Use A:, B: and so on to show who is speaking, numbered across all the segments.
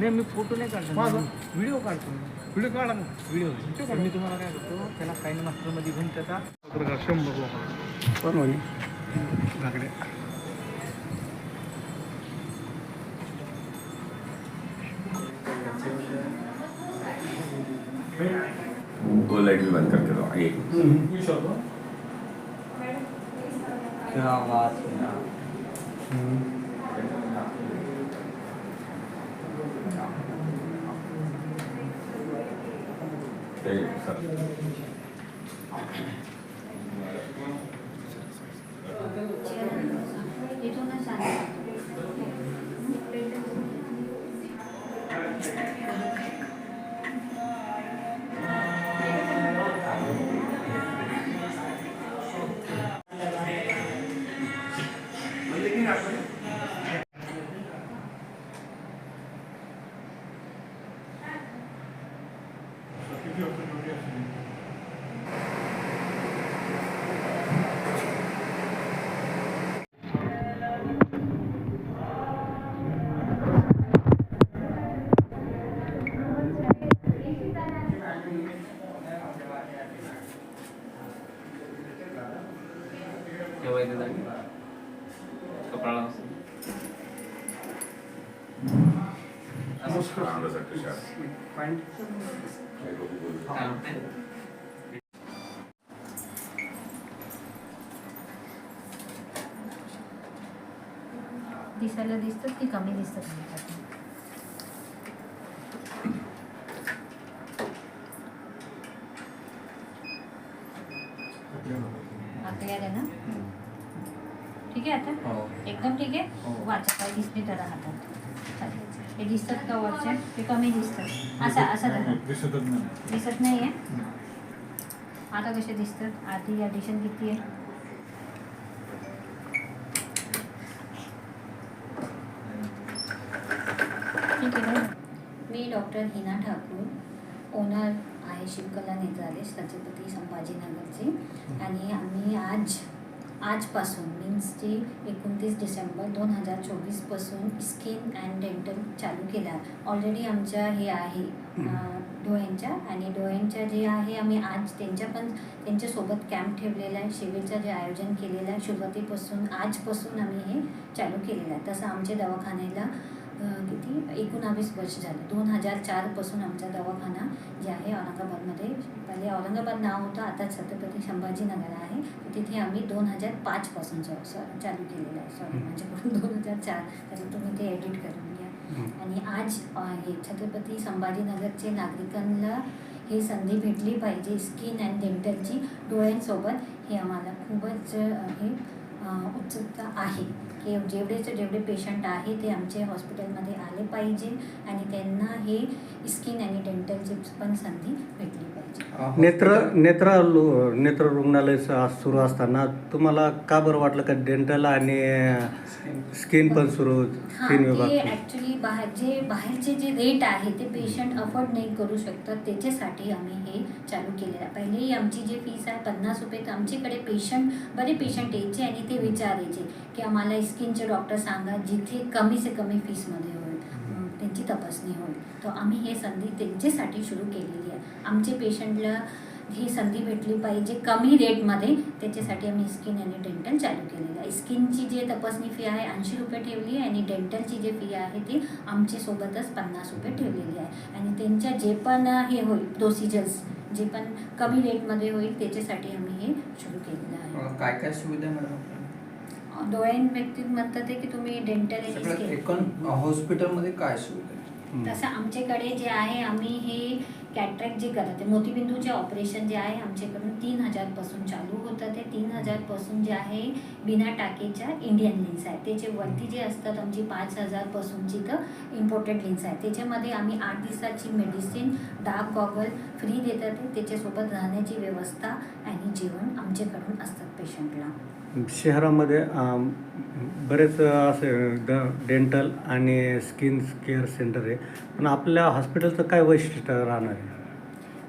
A: नाही मी फोटो नाही काढतो
B: माझा?
A: व्हिडिओ काढतो
B: व्हिडिओ काढा ना
A: व्हिडिओ तर मी तुम्हाला काय करतो त्याला काही मास्टरमध्ये घेऊन त्याचा
B: पत्रकार शंभर लोक
C: कोण म्हणे
B: झाकडे
D: वो लाइट भी बंद करके दो एक
A: क्या बात है
D: एक
A: म्हणते
E: दिसायला दिसतात की कमी दिसतात आता यायला ना? ठीक आहे आता?
A: हो.
E: एकदम ठीक आहे?
A: हो.
E: वाचा काय दिसते तर हातात. चालेल. हे दिसतात का वरचे? ते कमी दिसतात. असा असा
B: दिसतच नाही.
E: दिसत नाही आहे आता कसे दिसतात? आधी ॲडिशन किती आहे? ठीक आहे मी डॉक्टर हिना ठाकूर ओनर आहे शिवकला नेत्रालय छत्रपती संभाजीनगरचे. आणि आम्ही आज आजपासून मीन्स जे एकोणतीस डिसेंबर दोन हजार चोवीसपासून स्किन अँड डेंटल चालू केला. ऑलरेडी आमच्या हे आहे डोळ्यांच्या आणि डोळ्यांच्या जे आहे आम्ही आज त्यांच्या पण त्यांच्यासोबत कॅम्प ठेवलेला आहे शिबिरचं जे आयोजन केलेलं आहे सुरुवातीपासून आजपासून आम्ही हे चालू केलेलं आहे. तसं आमच्या दवाखान्याला किती? एकोणावीस वर्ष झाले. दोन हजार चारपासून आमचा दवाखाना जे आहे औरंगाबादमध्ये. पहिले औरंगाबाद नाव होतं आता छत्रपती संभाजीनगर आहे. तिथे आम्ही दोन हजार पाचपासून च- स- चालू केलेलं आहे. सॉरी माझ्याकडून दोन हजार चार तर तुम्ही ते एडिट करून घ्या. आणि आज हे छत्रपती संभाजीनगरचे नागरिकांना हे संधी भेटली पाहिजे. स्किन अँड डेंटलची डोळ्यांसोबत हे आम्हाला खूपच हे उत्सुकता आहे. की जेवढेचे जेवढे पेशंट आहे ते आमचे हॉस्पिटलमध्ये आले पाहिजे आणि त्यांना हे स्किन आणि डेंटलची पण संधी भेटली पाहिजे.
C: नेत्र नेत्र लो- नेत्र रुग्णालय स- सुरू असताना तुम्हाला का बरं वाटलं का डेंटल आणि स्किन पण सुरू स्किन विभाग
E: ॲक्च्युली बाहेर जे बाहेरचे जे रेट आहे ते पेशंट अफोर्ड नाही करू शकतात त्याच्यासाठी आम्ही हे चालू केलेलं आहे. पहिलेही आमची जी फीस आहे पन्नास रुपये तर आमच्याकडे पेशंट बरे पेशंट यायचे आणि ते विचारायचे. की आम्हाला स्किनचे डॉक्टर सांगा जिथे कमी से कमी फीसमध्ये होईल. त्यांची तपासणी होईल. तर आम्ही हे संधी त्यांच्यासाठी सुरू केलेली आहे. आमचे पेशंटला ही संधी भेटली पाहिजे कमी रेटमध्ये. त्याच्यासाठी आम्ही स्किन आणि डेंटल चालू केलेलं आहे. स्किनची जी तपासणी फी आहे ऐंशी रुपये ठेवली आहे आणि डेंटलची जी फी आहे ती आमच्या सोबतच पन्नास रुपये ठेवलेली आहे. आणि त्यांच्या जे पण हे होईल प्रोसिजर्स जे पण कमी रेटमध्ये होईल त्याच्यासाठी आम्ही हे सुरू केलेलं आहे.
A: काय काय सुविधा मॅडम?
E: डोळ्यां व्यक्तीत म्हणतात की तुम्ही डेंटल
A: एकूण हॉस्पिटलमध्ये काय सुविधा आहे?
E: तसं आमच्याकडे जे आहे आम्ही हे कॅट्रॅक्ट जे करतात ते मोतीबिंदूचे ऑपरेशन जे आहे आमच्याकडून तीन हजारपासून चालू होतं. ते तीन हजारपासून जे आहे बिना टाकेच्या इंडियन लेन्स आहे. त्याचे वरती जे असतात आमची पाच हजारपासूनची तर इम्पोर्टेड लेन्स आहे. त्याच्यामध्ये आम्ही आठ दिवसाची मेडिसिन डार्क गॉगल फ्री देतात. त्याच्यासोबत राहण्याची व्यवस्था आणि जेवण आमच्याकडून असतात पेशंटला
C: शहरामध्ये बरेच असे ड- डेंटल आणि स्किन केअर सेंटर आहे. पण आपल्या हॉस्पिटलचं काय वैशिष्ट्य राहणार आहे?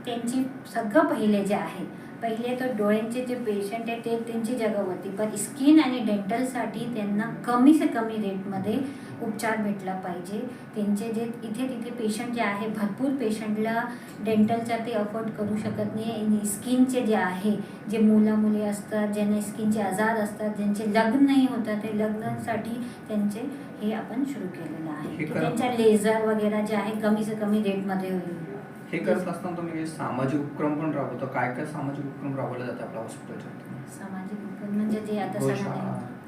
E: त्यांची सगळं पहिले जे आहे पहिले तर डोळ्यांचे जे पेशंट आहे ते त्यांची जगावरती पण स्किन आणि डेंटलसाठी त्यांना कमी से कमी रेटमध्ये उपचार भेटला पाहिजे. त्यांचे जे इथे तिथे पेशंट जे आहे भरपूर पेशंटला डेंटलचा ते अफोर्ड करू शकत नाही. आणि स्किनचे जे आहे जे मुलं मुली असतात ज्यांना स्किनचे आजार असतात ज्यांचे लग्न नाही होतात ते लग्नासाठी त्यांचे हे आपण सुरू केलेलं आहे. त्यांच्या लेझर वगैरे जे आहे कमी से कमी रेटमध्ये होईल.
F: हे करत असताना तुम्ही सामाजिक उपक्रम पण राबवतो. काय काय सामाजिक उपक्रम राबवले जाते आपल्या हॉस्पिटलच्या
E: सामाजिक उपक्रम म्हणजे जे आता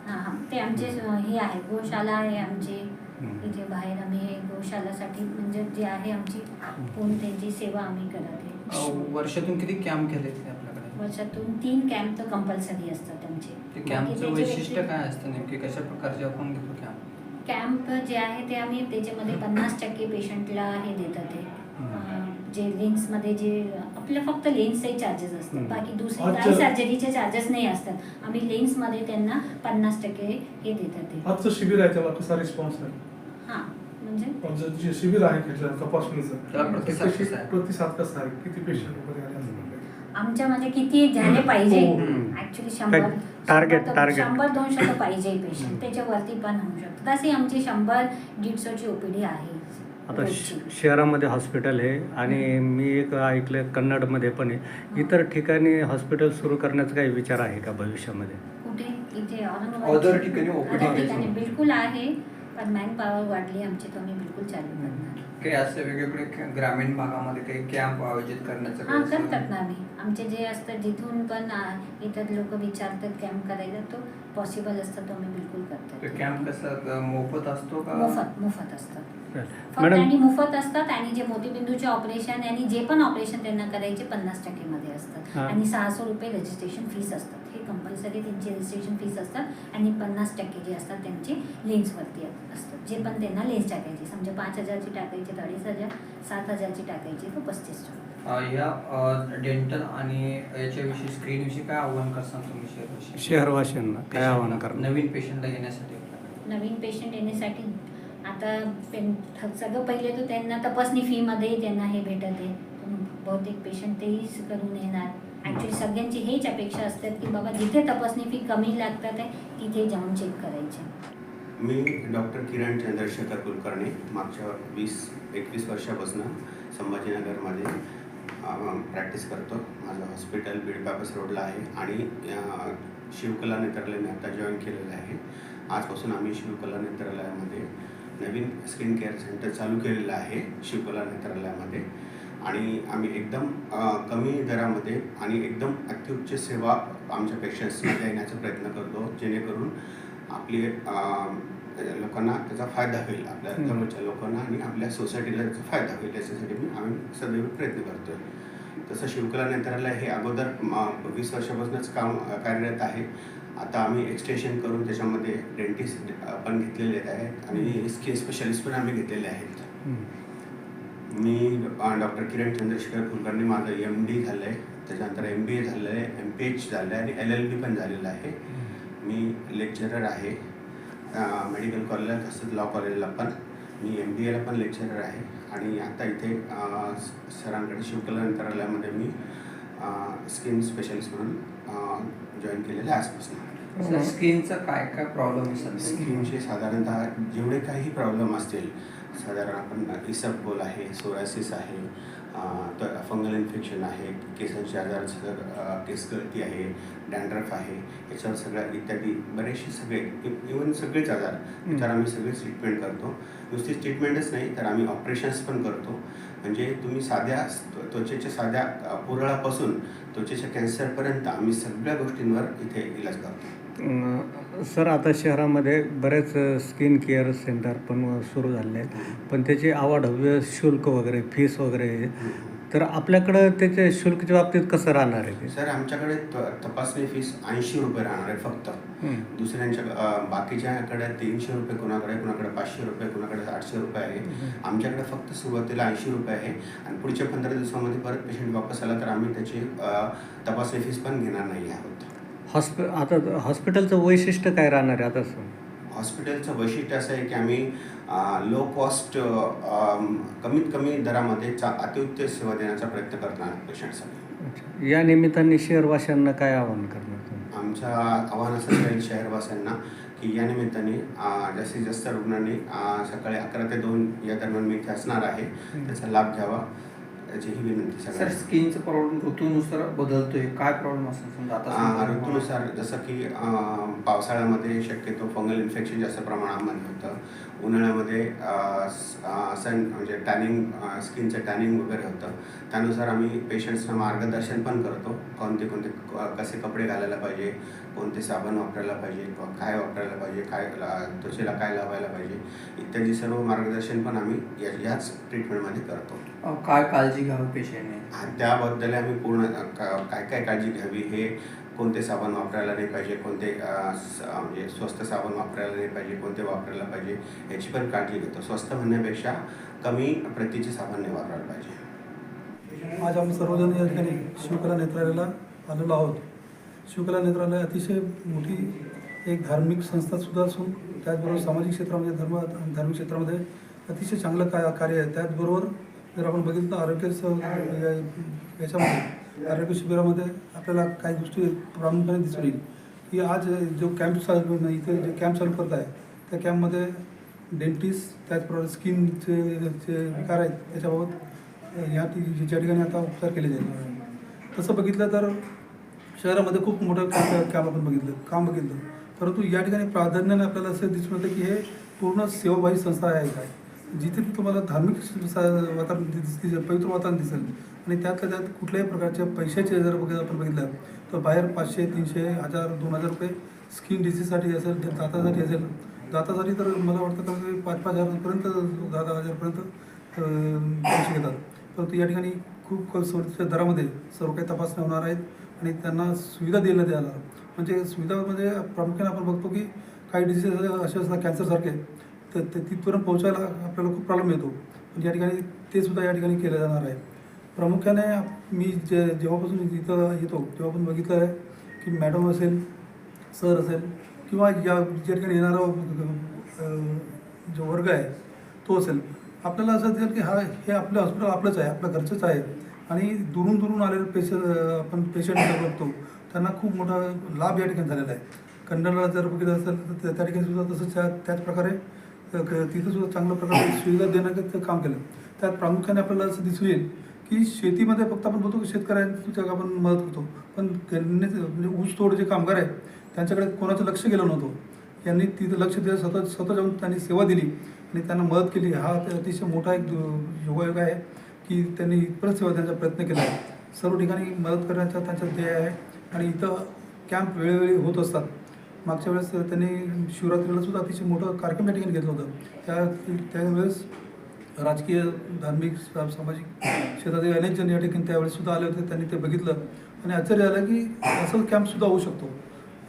E: हां हां. ते आमचे हे आहे. गोशाला आहे आमचे. इथे बाहेर आम्ही गोशालासाठी म्हणजे जे आहे आमची पूर्ण त्यांची सेवा आम्ही करत आहे.
F: वर्षातून किती कॅम्प केले आपल्याकडे?
E: वर्षातून तीन कॅम्प तर कंपल्सरी असतात आमचे.
F: कॅम्पचं वैशिष्ट्य काय असतं नेमके? कशा प्रकारचे आपण घेतो कॅम्प
E: कॅम्प जे आहे ते आम्ही त्याच्यामध्ये पन्नास टक्के पेशंटला हे देतात ते. जे लेन्समध्ये जे आपलं फक्त लेन्सचे चार्जेस असतात. बाकी दुसरे. काही सर्जरीचे चार्जेस नाही असतात. आम्ही लेन्समध्ये त्यांना पन्नास टक्के हे देतात ते.
G: आजचं शिबिर आहे त्याला कसा रिस्पॉन्स आहे?
E: हां म्हणजे?
G: जे शिबिर आहे त्याच्या तपासणीचं
F: प्रतिसाद कसा आहे?
G: किती पेशंट वगैरे आले म्हणलं
E: आमच्यामध्ये किती झाले पाहिजे?
G: हो.
E: ऍक्च्युली शंभर
C: काय target-
E: शंभर तर-
C: target.
E: शंभर दोनशे तर पाहिजे पेशंट त्याच्यावरती पण होऊ शकतं तशी आमची शंभर दीडशेची ओपीडी आहे.
C: आता शहरामध्ये हॉस्पिटल आहे आणि मी एक ऐकलं कन्नडमध्ये पण आहे. इतर ठिकाणी हॉस्पिटल सुरू करण्याचा काही विचार आहे का भविष्यामध्ये?
E: कुठे? इथे औरंगाबाद
F: ठिकाणी.
E: बिलकुल आहे पण मॅन पॉवर वाढली आमची तर आम्ही बिलकुल चालू करणार
F: काही असे वेगवेगळे ग्रामीण भागामध्ये काही कॅम्प आयोजित करण्याचं
E: हां
F: काही असं-
E: करतात ना आम्ही. आमचे जे असतात जिथून पण आ, येतात लोक विचारतात कॅम्प करायला तो पॉसिबल असतं तो आम्ही बिलकुल
F: ते
E: करतात
F: कॅम्प कसा अं, मोफत असतो का?
E: मोफत मोफत असतात फक्त
C: मॅडम
E: आणि मोफत असतात आणि जे मोतीबिंदूचे ऑपरेशन आणि जे पण ऑपरेशन त्यांना करायचे पन्नास टक्केमध्ये असतात.
C: हा.
E: आणि सहाशे रुपये रजिस्ट्रेशन फीस असतात. हे कंपल्सरी त्यांची रजिस्ट्रेशन फीस असतात आणि पन्नास टक्के जे असतात त्यांचे लेन्सवरती असतात. जे पण त्यांना लेन्स टाकायचे समजा पाच हजारची टाकायची तर अडीच हजार सात हजारची टाकायची तर पस्तीस
F: अं, या डेंटल आणि याच्याविषयी स्क्रीन विषयी काय आव्हान करसान तुम्ही शहरवाशी
C: शहरवासियांना काय आवाहन करणार?
F: नवीन पेशंटला आपल्याकडे?
E: नवीन पेशंट येण्यासाठी आता पेन सगळं पहिले तर त्यांना तपासणी फीमध्ये त्यांना हे भेटत आहे. बहुतेक पेशंट तेही करून येणार. ॲक्च्युली सगळ्यांची हेच अपेक्षा असतात की बाबा जिथे तपासणी फी कमी लागतात आहे तिथे जाऊन चेक करायचे.
H: मी डॉक्टर किरण चंद्रशेखर कुलकर्णी मागच्या वीस एकवीस वर्षापासून संभाजीनगरमध्ये प्रॅक्टिस करतो. माझं हॉस्पिटल बीड रोडला आहे आणि शिवकला नेत्रालय मी आता जॉईन केलेलं आहे. आजपासून आम्ही शिवकला नेत्रालयामध्ये नवीन स्किन केअर सेंटर चालू केलेलं आहे शिवकला नेत्रालयामध्ये. आणि आम्ही एकदम कमी दरामध्ये आणि एकदम अत्युच्च सेवा आमच्या पेशंट्सना देण्याचा प्रयत्न करतो जेणेकरून आपली लोकांना त्याचा फायदा होईल आपल्या. जवळच्या लोकांना आणि आपल्या सोसायटीला त्याचा फायदा होईल याच्यासाठी मी आम्ही सदैव प्रयत्न करतोय तसं शिवकला नेत्रालय हे अगोदर वीस वर्षापासूनच काम कार्यरत आहे आता आम्ही एक्सटेन्शन करून त्याच्यामध्ये डेंटिस्ट पण घेतलेले आहेत आणि स्किन स्पेशालिस्ट पण आम्ही घेतलेले आहेत. मी डॉक्टर किरण चंद्रशेखर कुलकर्णी माझं एम डी झालं आहे त्याच्यानंतर एम बी ए झालं आहे एम पी एच झालं आहे आणि एल एल बी पण झालेलं आहे. मी लेक्चरर आहे. मेडिकल कॉलेजला तसंच लॉ कॉलेजला पण. मी एम बी एला पण लेक्चरर आहे. आणि आता इथे सरांकडे शिवकला अंतरालयामध्ये मी स्किन स्पेशलिस्ट म्हणून जॉईन केलेलं आहे आजपासून.
F: सर, स्किनचा काय काय प्रॉब्लेम सध्या
H: स्किनचे साधारणतः जेवढे काही प्रॉब्लेम असतील साधारण आपण इसबगोल आहे सोरायसिस आहे तर फंगल इन्फेक्शन आहे केसांचे आजार सर अं, केस गळती आहे डॅन्ड्रफ आहे याच्यावर सगळ्या इत्यादी बरेचसे सगळे इवन सगळेच आजार त्याच्यावर आम्ही सगळेच ट्रीटमेंट करतो. नुसतीच ट्रीटमेंटच नाही तर आम्ही ऑपरेशन्स पण करतो. म्हणजे तुम्ही साध्या त्व- त्वचेच्या साध्या पुरळापासून त्वचेच्या कॅन्सरपर्यंत आम्ही सगळ्या गोष्टींवर इथे इलाज करतो.
C: सर आता शहरामध्ये बरेच स्किन केअर सेंटर पण सुरू झाले आहेत. पण त्याचे आवाढव्य शुल्क वगैरे फीस वगैरे. तर आपल्याकडं त्याचे शुल्कच्या बाबतीत कसं राहणार आहे
H: सर आमच्याकडे त- तपासणी फीस ऐंशी रुपये राहणार आहे फक्त. दुसऱ्यांच्या बाकीच्याकडे तीनशे रुपये कोणाकडे कोणाकडे पाचशे रुपये कोणाकडे आठशे रुपये आहे. आमच्याकडे फक्त सुरुवातीला ऐंशी रुपये आहे. आणि पुढच्या पंधरा दिवसामध्ये परत पेशंट वापस आला तर आम्ही त्याची तपासणी फीस पण घेणार नाही आहोत.
C: हॉस्पि आता हॉस्पिटलचं वैशिष्ट्य काय राहणार आहे आता सर?
H: हॉस्पिटलचं वैशिष्ट्य असं आहे की आम्ही लो कॉस्ट कमीत कमी दरामध्ये चा अत्युत्तम सेवा देण्याचा प्रयत्न करणार पेशंटसाठी
C: अच्छा. या निमित्ताने शहरवासियांना काय आवाहन करणार तुम्ही?
H: आमच्या आव्हानाचं राहील शहरवासियांना की या निमित्ताने अ, जास्तीत जास्त रुग्णांनी अ, सकाळी अकरा ते दोन या दरम्यान मी इथे असणार आहे. त्याचा लाभ घ्यावा. याची ही विनंती
F: सर
H: सगळ्यांना
F: स्किनचा प्रॉब्लेम ऋतूनुसार बदलतोय. काय प्रॉब्लेम असतो समजा? आता
H: आ,
F: समजा-
H: ऋतूनुसार जसं की अ, पावसाळ्यामध्ये शक्यतो फंगल इन्फेक्शन जास्त प्रमाणामध्ये होतं. उन्हाळ्यामध्ये अ, स- अ, असं म्हणजे टॅनिंग स्किनचं टॅनिंग वगैरे होतं. त्यानुसार आम्ही पेशंट्सना मार्गदर्शन पण करतो. कोणते कोणते कसे कपडे घालायला पाहिजे कोणते साबण वापरायला पाहिजे काय वापरायला पाहिजे काय त्वचेला काय लावायला पाहिजे इत्यादी सर्व मार्गदर्शन पण आम्ही या याच ट्रीटमेंटमध्ये करतो.
F: काय काळजी घ्यावी पेशंटने
H: त्याबद्दल आम्ही पूर्ण काय काय काळजी घ्यावी हे कोणते साबण वापरायला नाही पाहिजे कोणते म्हणजे स्वस्त साबण वापरायला नाही पाहिजे कोणते वापरायला पाहिजे याची पण काळजी घेतो. स्वस्त म्हणण्यापेक्षा कमी प्रतीचे साबण नाही वापरायला पाहिजे.
G: आज आम्ही सर्वजण या ठिकाणी शिवकला नेत्रालयाला आलेलो आहोत. शिवकला नेत्रालय अतिशय मोठी एक धार्मिक संस्था सुद्धा असून त्याचबरोबर सामाजिक क्षेत्रामध्ये धर्म धार्मिक क्षेत्रामध्ये अतिशय चांगलं का कार्य आहे. त्याचबरोबर जर आपण बघितलं तर आरोग्य स- याच्यामध्ये आरोग्य शिबिरामध्ये आपल्याला काही गोष्टी प्रामुख्याने दिसून येईल. की आज जो कॅम्प चालू इथे जे कॅम्प चालू करत आहे त्या कॅम्पमध्ये डेंटिस्ट त्याचप्रमाणे स्किनचे जे विकार आहेत त्याच्याबाबत या ज्या ठिकाणी आता उपचार केले जाईल तसं बघितलं तर शहरामध्ये खूप मोठं काम काम आपण बघितलं काम बघितलं. परंतु या ठिकाणी प्राधान्याने आपल्याला असं दिसून येतं की हे पूर्ण सेवाभावी संस्था आहे काय जिथे तुम्हाला धार्मिक वातावरण दिस- दिसेल पवित्र वातावरण दिसेल आणि त्यातल्या त्यात कुठल्याही प्रकारच्या पैशाचे जर बघितलं आपण बघितलं तर बाहेर पाचशे तीनशे हजार दोन हजार रुपये स्किन डिसीजसाठी असेल दातासाठी असेल. दातासाठी तर मला वाटतं कमीत म्हणजे कमी पाच पाच हजारपर्यंत दहा दहा हजारपर्यंत पैसे घेतात. परंतु या ठिकाणी खूप सवलतीच्या दरामध्ये सर्व काही तपासण्या होणार आहेत आणि त्यांना सुविधा दिल्या द्यायला म्हणजे सुविधामध्ये म्हणजे प्रामुख्याने आपण बघतो की काही डिसीज असे असतात कॅन्सरसारखे तर ते तिथपर्यंत पोहोचायला आपल्याला खूप प्रॉब्लेम येतो. पण या ठिकाणी ते सुद्धा या ठिकाणी केलं जाणार आहे. प्रामुख्याने मी जे जेव्हापासून तिथं येतो तेव्हापासून बघितलं आहे की मॅडम असेल सर असेल किंवा या ज्या ठिकाणी येणारा जो वर्ग आहे तो असेल. आपल्याला असं दिसेल की हा हे आपलं हॉस्पिटल आपलंच आहे आपलं घरचंच आहे. आणि दुरून दुरून आलेले पेशंट आपण पेशंट बघतो त्यांना खूप मोठा लाभ या ठिकाणी झालेला आहे. कन्नडला जर बघितलं असेल तर त्या- त्या ठिकाणी सुद्धा तसंच त्या त्याच प्रकारे तिथं सुद्धा चांगल्या प्रकारे सुविधा देण्याचं काम केलं. त्यात प्रामुख्याने आपल्याला असं दिसून येईल की शेतीमध्ये फक्त आपण बोलतो की शेतकऱ्यांची आपण मदत करतो. पण त्यांनी म्हणजे ऊसतोड जे कामगार आहेत त्यांच्याकडे कोणाचं लक्ष गेलं नव्हतं. त्यांनी तिथं लक्ष दिलं स्वतः स्वतः जाऊन त्यांनी सेवा दिली आणि त्यांना मदत केली. हा अतिशय मोठा एक योगायोग आहे की त्यांनी इथपर्यंत सेवा देण्याचा प्रयत्न केला आहे. सर्व ठिकाणी मदत करण्याचा त्यांचा ध्येय आहे आणि इथं कॅम्प वेळोवेळी होत असतात. मागच्या वेळेस त्यांनी शिवरात्रीला सुद्धा अतिशय मोठं कार्यक्रम या ठिकाणी घेतलं होतं. त्या त्यावेळेस राजकीय धार्मिक सामाजिक क्षेत्रातील अनेक जण या ठिकाणी त्यावेळेस सुद्धा आले होते त्यांनी ते बघितलं. आणि आश्चर्य झालं की असं कॅम्पसुद्धा होऊ शकतो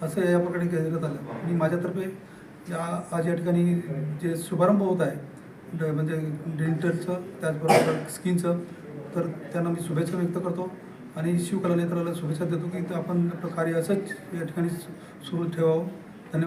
G: असं या प्रकारे घेण्यात आलं. आणि माझ्यातर्फे आज या ठिकाणी जे शुभारंभ होत आहे ड- म्हणजे डेंटलचं त्याचबरोबर स्किनचं तर त्यांना मी शुभेच्छा व्यक्त करतो. आणि शिवकला नेत्राला शुभेच्छा देतो की आपण आपलं कार्य असंच या ठिकाणी सुरू ठेवावं.